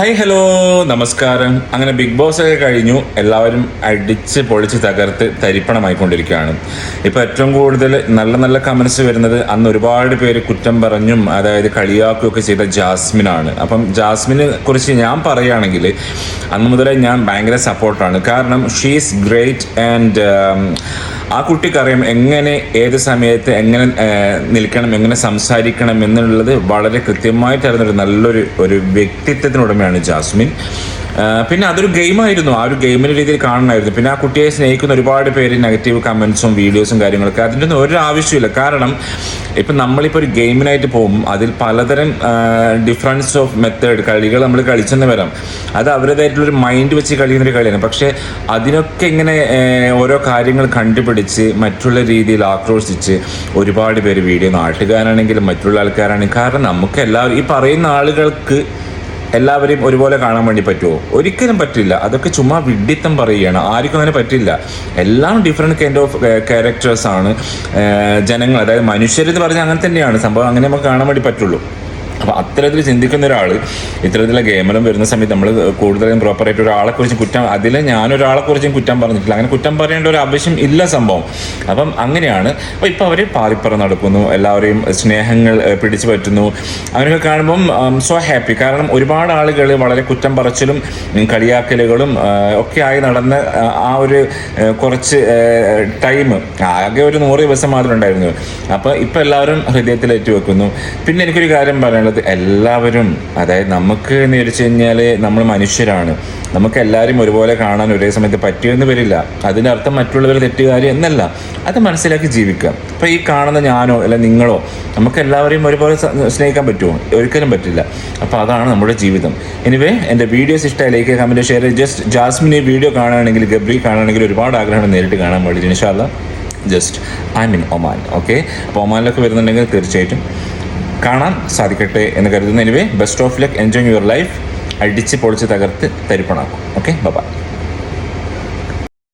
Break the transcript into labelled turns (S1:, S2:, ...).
S1: Hi hello നമസ്കാരം. അങ്ങനെ big boss ഒക്കെ കഴിഞ്ഞു. എല്ലാവരും അടിച്ച് പൊളിച്ച് തകർത്ത് തരിപ്പണമായിക്കൊണ്ടിരിക്കുകയാണ്. ഇപ്പോൾ ഏറ്റവും കൂടുതൽ നല്ല നല്ല കമൻസ് വരുന്നത് അന്ന് ഒരുപാട് പേര് കുറ്റം പറഞ്ഞും അതായത് കളിയാക്കുകയൊക്കെ ചെയ്ത ജാസ്മിനാണ്. അപ്പം ജാസ്മിനെ കുറിച്ച് ഞാൻ പറയുകയാണെങ്കിൽ അന്ന് മുതലേ ഞാൻ ഭയങ്കര സപ്പോർട്ടാണ് കാരണം ഷീ ഈസ് ഗ്രേറ്റ് ആൻഡ് ആ കുട്ടിക്കറിയാം എങ്ങനെ ഏത് സമയത്ത് എങ്ങനെ നിൽക്കണം എങ്ങനെ സംസാരിക്കണം എന്നുള്ളത് വളരെ കൃത്യമായിട്ട് അറിയുന്ന ഒരു നല്ലൊരു ഒരു വ്യക്തിത്വത്തിനുടമയാണ് ജാസ്മിൻ. പിന്നെ അതൊരു ഗെയിമായിരുന്നു. ആ ഒരു ഗെയിമിന്റെ രീതിയിൽ കാണണമായിരുന്നു. പിന്നെ ആ കുട്ടിയെ സ്നേഹിക്കുന്ന ഒരുപാട് പേര് നെഗറ്റീവ് കമന്റ്സും വീഡിയോസും കാര്യങ്ങളൊക്കെ അതിന്റെ ഒന്നും ഒരു ആവശ്യമില്ല കാരണം ഇപ്പം നമ്മളിപ്പോൾ ഒരു ഗെയിമിനായിട്ട് പോകും അതിൽ പലതരം ഡിഫറൻസ് ഓഫ് മെത്തേഡ് കളികൾ നമ്മൾ കളിച്ചെന്ന് വരാം. അത് അവരുടേതായിട്ടുള്ളൊരു മൈൻഡ് വെച്ച് കളിക്കുന്നൊരു കളിയാണ്. പക്ഷേ അതിനൊക്കെ ഇങ്ങനെ ഓരോ കാര്യങ്ങൾ കണ്ടുപിടിച്ച് മറ്റുള്ള രീതിയിൽ ആക്രോശിച്ച് ഒരുപാട് പേര് വീഡിയോ നാട്ടുകാരാണെങ്കിലും മറ്റുള്ള ആൾക്കാരാണെങ്കിലും കാരണം നമുക്ക് എല്ലാവരും ഈ പറയുന്ന ആളുകൾക്ക് എല്ലാവരെയും ഒരുപോലെ കാണാൻ വേണ്ടി പറ്റുമോ ഒരിക്കലും പറ്റില്ല. അതൊക്കെ ചുമ്മാ വിഡിത്തം പറയുകയാണ്. ആർക്കും അങ്ങനെ പറ്റില്ല. എല്ലാം ഡിഫറെന്റ് കൈൻഡ് ഓഫ് ക്യാരക്ടേഴ്സ് ആണ് ജനങ്ങൾ. അതായത് മനുഷ്യരെന്ന് പറഞ്ഞാൽ അങ്ങനെ തന്നെയാണ്. സംഭവം അങ്ങനെ നമുക്ക് കാണാൻ വേണ്ടി പറ്റുള്ളൂ. അപ്പോൾ അത്തരത്തിൽ ചിന്തിക്കുന്ന ഒരാൾ ഇത്തരത്തിലുള്ള ഗെയിമിലും വരുന്ന സമയത്ത് നമ്മൾ കൂടുതലും പ്രോപ്പറായിട്ട് കുറിച്ച് കുറ്റം അതിൽ ഞാനൊരാളെ കുറിച്ചും കുറ്റം പറഞ്ഞിട്ടില്ല. അങ്ങനെ കുറ്റം പറയേണ്ട ഒരു ആവശ്യം ഇല്ല സംഭവം. അപ്പം അങ്ങനെയാണ്. അപ്പോൾ ഇപ്പോൾ അവർ പാറിപ്പറ നടക്കുന്നു എല്ലാവരെയും സ്നേഹങ്ങൾ പിടിച്ചു പറ്റുന്നു. അങ്ങനെയൊക്കെ കാണുമ്പം സോ ഹാപ്പി കാരണം ഒരുപാട് ആളുകൾ വളരെ കുറ്റം പറച്ചിലും കളിയാക്കലുകളും ഒക്കെ ആയി നടന്ന ആ, ഒരു കുറച്ച് ടൈം ആകെ ഒരു നൂറ് ദിവസം മാത്രമേ ഉണ്ടായിരുന്നു അപ്പോൾ ഇപ്പോൾ എല്ലാവരും ഹൃദയത്തിൽ വെക്കുന്നു. പിന്നെ എനിക്കൊരു കാര്യം പറയാനുള്ളത് എല്ലാവരും അതായത് നമുക്ക് എന്ന് വെച്ച് കഴിഞ്ഞാൽ നമ്മൾ മനുഷ്യരാണ്. നമുക്ക് എല്ലാവരും ഒരുപോലെ കാണാൻ ഒരേ സമയത്ത് പറ്റുമെന്ന് വരില്ല. അതിന്റെ അർത്ഥം മറ്റുള്ളവർ തെറ്റുകാരി എന്നല്ല. അത് മനസ്സിലാക്കി ജീവിക്കുക. അപ്പോൾ ഈ കാണുന്ന ഞാനോ അല്ല നിങ്ങളോ നമുക്ക് എല്ലാവരെയും ഒരുപോലെ സ്നേഹിക്കാൻ പറ്റുമോ? ഒരിക്കലും പറ്റില്ല. അപ്പോൾ അതാണ് നമ്മുടെ ജീവിതം. എനിവേ എന്റെ വീഡിയോസ് ഇഷ്ടമായി like comment share just Jasmine ഈ വീഡിയോ കാണുകയാണെങ്കിൽ ഗബ്രി കാണുകയാണെങ്കിൽ ഒരുപാട് ആഗ്രഹം നേരിട്ട് കാണാൻ വേണ്ടി ഇൻഷാല്ല just I mean Oman okay അപ്പോൾ ഒമാനിലൊക്കെ വരുന്നുണ്ടെങ്കിൽ തീർച്ചയായിട്ടും കാണാൻ സാധിക്കട്ടെ എന്ന് കരുതുന്നു. Anyway best of luck enjoy your life അടിച്ച് പൊളിച്ച് തകർത്ത് തരിപ്പണാക്കും. Okay bye